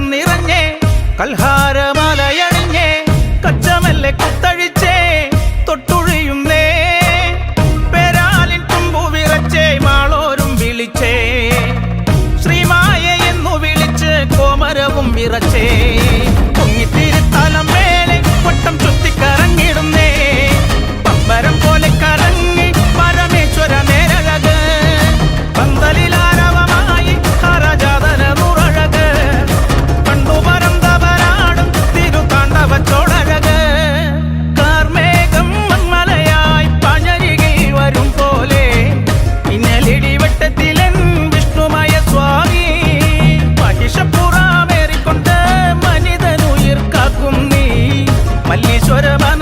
കലശം നിറഞ്ഞേ കൽഹാരമാലയണിഞ്ഞേ കച്ചമല്ലേ കുത്തഴിച്ചേ തൊട്ടുഴിയുന്നേ പേരാലിൻ തുമ്പു വിറച്ചേ മാളോരും വിളിച്ചേ. ശ്രീമായ എന്നു വിളിച്ച് കോമരവും വിറച്ചേ. മല്ലീശ്വരമ